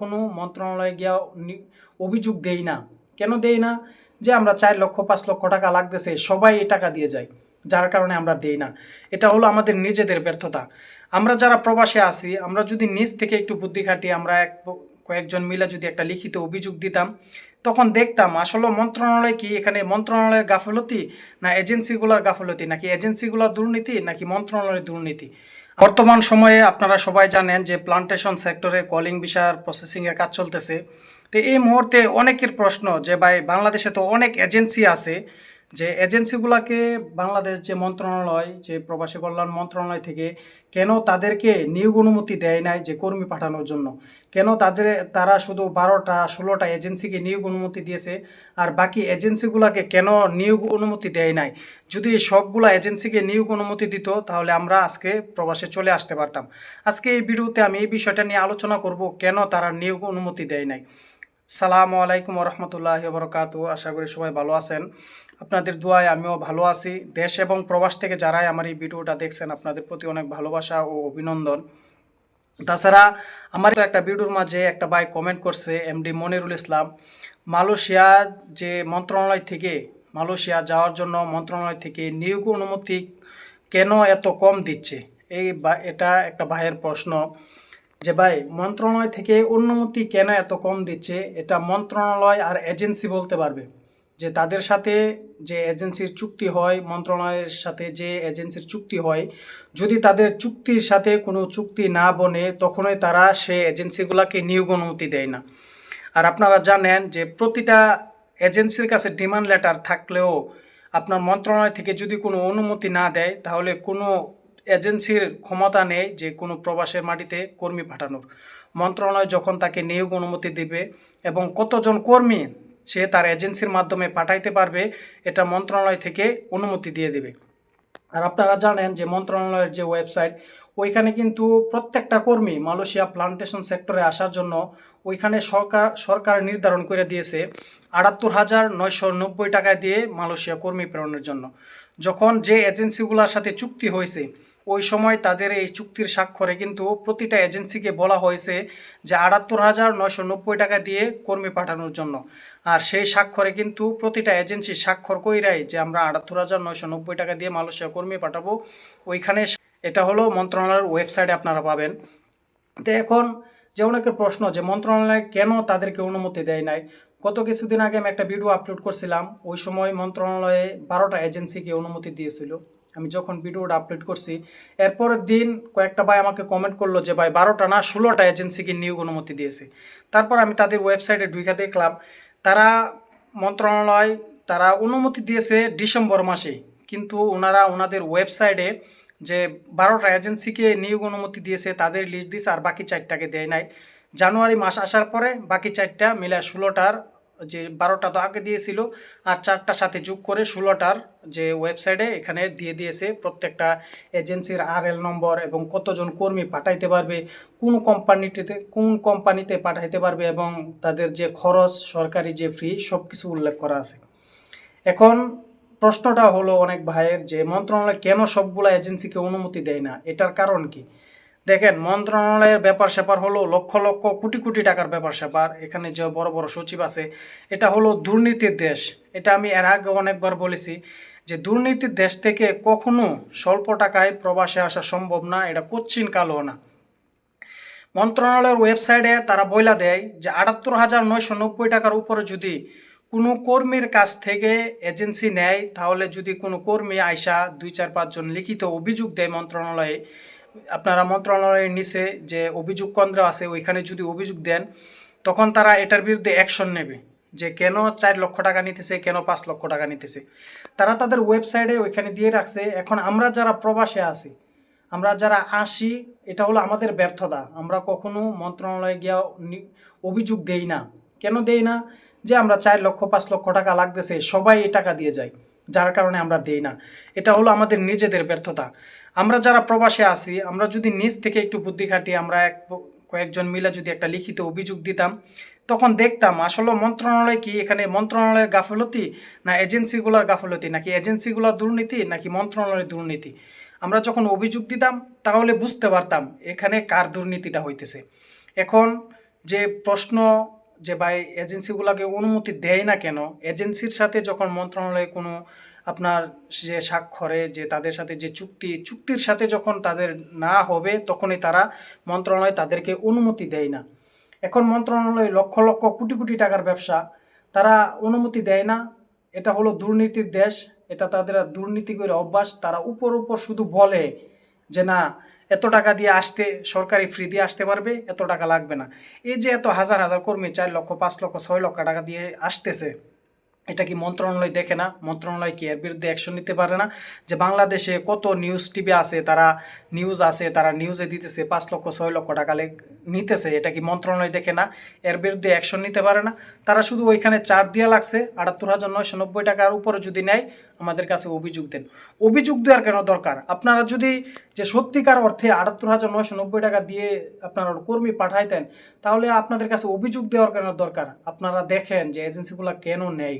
কখনো মন্ত্রণালয়ে গিয়া অভিযোগ দেই না। কেন দেই না? যে আমরা চার লক্ষ, পাঁচ লক্ষ টাকা লাগতেছে, সবাই এই টাকা দিয়ে যায়। যার কারণে আমরা দেই না। এটা হলো আমাদের নিজেদের ব্যর্থতা। আমরা যারা প্রবাসে আসি আমরা যদি নিজ থেকে একটু বুদ্ধি খাটিয়ে আমরা এক কয়েকজন মিলে যদি একটা লিখিত অভিযোগ দিতাম তখন দেখতাম, আসলে মন্ত্রণালয় কি? এখানে মন্ত্রণালয়ের গাফলতি না এজেন্সিগুলোর গাফলতি? নাকি এজেন্সিগুলোর দুর্নীতি? নাকি মন্ত্রণালয়ের দুর্নীতি? বর্তমান সময়ে আপনারা সবাই জানেন যে প্লান্টেশন সেক্টরে কলিং বিষয়ের প্রসেসিংয়ের কাজ চলতেছে। তো এই মুহূর্তে অনেকের প্রশ্ন যে, ভাই, বাংলাদেশে তো অনেক এজেন্সি আছে যে এজেন্সিগুলোকে বাংলাদেশ যে মন্ত্রণালয়, যে প্রবাসী কল্যাণ মন্ত্রণালয় থেকে কেন তাদেরকে নিয়োগ অনুমতি দেয় নাই যে কর্মী পাঠানোর জন্য? কেন তাদের, তারা শুধু বারোটা, ষোলোটা এজেন্সিকে নিয়োগ অনুমতি দিয়েছে আর বাকি এজেন্সিগুলোকে কেন নিয়োগ অনুমতি দেয় নাই? যদি সবগুলা এজেন্সিকে নিয়োগ অনুমতি দিত, তাহলে আমরা আজকে প্রবাসে চলে আসতে পারতাম। আজকে এই ভিডিওতে আমি এই বিষয়টা নিয়ে আলোচনা করব, কেন তারা নিয়োগ অনুমতি দেয় নাই? সালামু আলাইকুম রহমতুল্লাহ বরকাত আশা করি সবাই ভালো আছেন। আপনাদের দোয়ায় আমিও ভালো আছি। দেশ এবং প্রবাস থেকে যারাই আমার এই ভিডিওটা দেখছেন, আপনাদের প্রতি অনেক ভালোবাসা ও অভিনন্দন। তাছাড়া আমার একটা ভিডিওর মাঝে একটা ভাই কমেন্ট করছে এমডি মনিরুল ইসলাম। মালয়েশিয়া যে মন্ত্রণালয় থেকে, মালয়েশিয়া যাওয়ার জন্য মন্ত্রণালয় থেকে নিয়োগ অনুমতি কেন এত কম দিচ্ছে? এই এটা একটা ভাইয়ের প্রশ্ন। যে ভাই, মন্ত্রণালয় থেকে অনুমতি কেন এত কম দিচ্ছে, এটা মন্ত্রণালয় আর এজেন্সি বলতে পারবে। যে তাদের সাথে যে এজেন্সির চুক্তি হয়, মন্ত্রণালয়ের সাথে যে এজেন্সির চুক্তি হয়, যদি তাদের চুক্তির সাথে কোনো চুক্তি না বনে, তখনই তারা সে এজেন্সিগুলোকে নিয়োগ অনুমতি দেয় না। আর আপনারা জানেন যে প্রতিটা এজেন্সির কাছে ডিমান্ড লেটার থাকলেও আপনার মন্ত্রণালয় থেকে যদি কোনো অনুমতি না দেয়, তাহলে কোনো এজেন্সির ক্ষমতা নেই যে কোনো প্রবাসের মাটিতে কর্মী পাঠানোর। মন্ত্রণালয় যখন তাকে নিয়োগ অনুমতি দিবে এবং কতজন কর্মী সে তার এজেন্সির মাধ্যমে পাঠাইতে পারবে, এটা মন্ত্রণালয় থেকে অনুমতি দিয়ে দেবে। আর আপনারা জানেন যে মন্ত্রণালয়ের যে ওয়েবসাইট, ওইখানে কিন্তু প্রত্যেকটা কর্মী মালয়েশিয়া প্লান্টেশন সেক্টরে আসার জন্য ওইখানে সরকার সরকার নির্ধারণ করে দিয়েছে আটাত্তর হাজার নয়শো নব্বই টাকা দিয়ে মালয়েশিয়া কর্মী প্রেরণের জন্য। যখন যে এজেন্সিগুলোর সাথে চুক্তি হয়েছে ওই সময় তাদের এই চুক্তির স্বাক্ষরে কিন্তু প্রতিটা এজেন্সিকে বলা হয়েছে যে আটাত্তর হাজার নয়শো নব্বই টাকা দিয়ে কর্মী পাঠানোর জন্য। আর সেই স্বাক্ষরে কিন্তু প্রতিটা এজেন্সি স্বাক্ষর কইরাই যে আমরা আটাত্তর হাজার নয়শো নব্বই টাকা দিয়ে মালয়েশিয়া কর্মী পাঠাবো। ওইখানে এটা হলো মন্ত্রণালয়ের ওয়েবসাইটে আপনারা পাবেন। তো এখন যে অনেকের প্রশ্ন যে মন্ত্রণালয় কেন তাদেরকে অনুমতি দেয় নাই? গত কিছুদিন আগে আমি একটা ভিডিও আপলোড করছিলাম। ওই সময় মন্ত্রণালয়ে বারোটা এজেন্সিকে অনুমতি দিয়েছিল। আমি যখন ভিডিওটা আপলোড করছি, এরপরের দিন কয়েকটা ভাই আমাকে কমেন্ট করল যে, ভাই, বারোটা না, ষোলোটা এজেন্সিকে নিয়োগ অনুমতি দিয়েছে। তারপর আমি তাদের ওয়েবসাইটে ঢুকে দেখলাম, তারা মন্ত্রণালয়, তারা অনুমতি দিয়েছে ডিসেম্বর মাসে, কিন্তু ওনারা ওনাদের ওয়েবসাইটে যে বারোটা এজেন্সিকে নিয়োগ অনুমতি দিয়েছে, তাদের লিস্ট দিয়েছে আর বাকি চারটাকে দেয় নাই। জানুয়ারি মাস আসার পরে বাকি চারটা মিলে ষোলোটার যে বারোটা তো আগে দিয়েছিল, আর চারটার সাথে যোগ করে ষোলোটার যে ওয়েবসাইটে এখানে দিয়ে দিয়েছে প্রত্যেকটা এজেন্সির আর এল নম্বর এবং কতজন কর্মী পাঠাইতে পারবে, কোন কোম্পানিটিতে, কোন কোম্পানিতে পাঠাইতে পারবে এবং তাদের যে খরচ, সরকারি যে ফ্রি সব কিছু উল্লেখ করা আছে। এখন প্রশ্নটা হলো অনেক ভাইয়ের যে মন্ত্রণালয় কেন সবগুলা এজেন্সিকে অনুমতি দেয় না? এটার কারণ কি? দেখেন, মন্ত্রণালয়ের ব্যাপার স্যাপার হলো লক্ষ লক্ষ কোটি কোটি টাকার ব্যাপার স্যাপার। এখানে যে বড় বড় সচিব আছে, এটা হলো দুর্নীতির দেশ। এটা আমি এর আগে অনেকবার বলেছি যে দুর্নীতির দেশ থেকে কখনো স্বল্প টাকায় প্রবাসে আসা সম্ভব না, এটা কোচ্ছিন কালো না। মন্ত্রণালয়ের ওয়েবসাইটে তারা বইলা দেয় যে আটাত্তর হাজার নয়শো নব্বই টাকার উপরে যদি কোনো কর্মীর কাছ থেকে এজেন্সি নেয়, তাহলে যদি কোনো কর্মী আয়সা দুই চার পাঁচজন লিখিত অভিযোগ দেয় মন্ত্রণালয়ে আপনারা মন্ত্রণালয়ের নিচে যে অভিযোগ কেন্দ্র আছে, ওইখানে যদি অভিযোগ দেন, তখন তারা এটার বিরুদ্ধে অ্যাকশন নেবে যে কেন চার লক্ষ টাকা নিতেছে, কেন পাঁচ লক্ষ টাকা নিতেছে। তারা তাদের ওয়েবসাইটে ওইখানে দিয়ে রাখছে, এখন আমরা যারা প্রবাসে আছি, আমরা যারা আসি, এটা হলো আমাদের ব্যর্থতা। আমরা কখনো মন্ত্রণালয়ে গিয়া অভিযোগ দেই না। কেন দেই না? যে আমরা চার লক্ষ, পাঁচ লক্ষ টাকা লাগতেছে, সবাই এই টাকা দিয়ে যায়। যার কারণে আমরা দেই না। এটা হলো আমাদের নিজেদের ব্যর্থতা। আমরা যারা প্রবাসে আসি আমরা যদি নিজ থেকে একটু বুদ্ধি খাটিয়ে আমরা এক কয়েকজন মিলে যদি একটা লিখিত অভিযোগ দিতাম, তখন দেখতাম আসলে মন্ত্রণালয় কি? এখানে মন্ত্রণালয়ের গাফলতি না এজেন্সিগুলোর গাফলতি? নাকি এজেন্সিগুলোর দুর্নীতি? নাকি মন্ত্রণালয়ের দুর্নীতি? আমরা যখন অভিযোগ দিতাম, তাহলে বুঝতে পারতাম এখানে কার দুর্নীতিটা হইতেছে। এখন যে প্রশ্ন যে ভাই এজেন্সিগুলোকে অনুমতি দেয় না কেন? এজেন্সির সাথে যখন মন্ত্রণালয়ে কোনো আপনার যে স্বাক্ষরে, যে তাদের সাথে যে চুক্তি, চুক্তির সাথে যখন তাদের না হবে, তখনই তারা মন্ত্রণালয় তাদেরকে অনুমতি দেয় না। এখন মন্ত্রণালয় লক্ষ লক্ষ কোটি কোটি টাকার ব্যবসা, তারা অনুমতি দেয় না। এটা হলো দুর্নীতির দেশ, এটা তাদের দুর্নীতি করে অভ্যাস, তারা উপর উপর শুধু বলে যে না এত টাকা দিয়ে আসতে সরকারি ফ্রি দিয়ে আসতে পারবে? এত টাকা লাগবে না। এই যে এত হাজার হাজার কর্মী, চার লক্ষ, পাঁচ লক্ষ, ছয় লক্ষ টাকা দিয়ে আসতেছে, এটা কি মন্ত্রণালয় দেখে না? মন্ত্রণালয় কি এর বিরুদ্ধে অ্যাকশন নিতে পারে না? যে বাংলাদেশে কত নিউজ টিভি আছে, তারা নিউজ আছে, তারা নিউজে দিতেছে, পাঁচ লক্ষ, ছয় লক্ষ টাকা নিতেছে, এটা কি মন্ত্রণালয় দেখে না? এর বিরুদ্ধে অ্যাকশন নিতে পারে না। তারা শুধু ওইখানে চার দেওয়া লাগছে, আটাত্তর হাজার নয়শো নব্বই টাকার উপরে যদি নেয় আমাদের কাছে অভিযোগ দেন। অভিযোগ দেওয়ার কেন দরকার? আপনারা যদি যে সত্যিকার অর্থে আটাত্তর হাজার নয়শো নব্বই টাকা দিয়ে আপনারা কর্মী পাঠাইতেন তাহলে আপনাদের কাছে অভিযোগ দেওয়ার কেন দরকার? আপনারা দেখেন যে এজেন্সিগুলো কেন নেয়?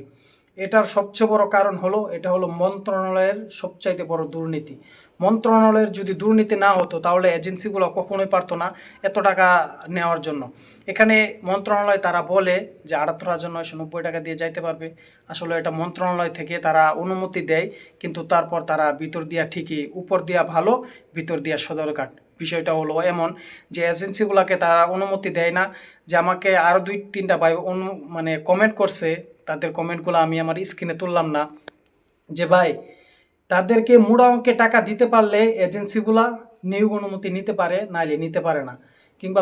এটার সবচেয়ে বড় কারণ হলো, এটা হলো মন্ত্রণালয়ের সবচাইতে বড় দুর্নীতি। মন্ত্রণালয়ের যদি দুর্নীতি না হতো, তাহলে এজেন্সিগুলো কখনোই পারতো না এত টাকা নেওয়ার জন্য। এখানে মন্ত্রণালয় তারা বলে যে আটাত্তর হাজার নয়শো নব্বই টাকা দিয়ে যাইতে পারবে। আসলে এটা মন্ত্রণালয় থেকে তারা অনুমতি দেয়, কিন্তু তারপর তারা ভিতর দিয়া ঠিকই, উপর দিয়া ভালো, ভিতর দিয়া সদরঘাট। বিষয়টা হলো এমন যে এজেন্সিগুলোকে তারা অনুমতি দেয় না। যে আমাকে আরও দুই তিনটা ভাই অনু মানে কমেন্ট করছে তাদের কমেন্টগুলো আমি আমার স্ক্রিনে তুললাম না। যে ভাই, তাদেরকে মুড়া অঙ্কে টাকা দিতে পারলে এজেন্সিগুলা নিয়োগ অনুমতি নিতে পারে, নাইলে নিতে পারে না। কিংবা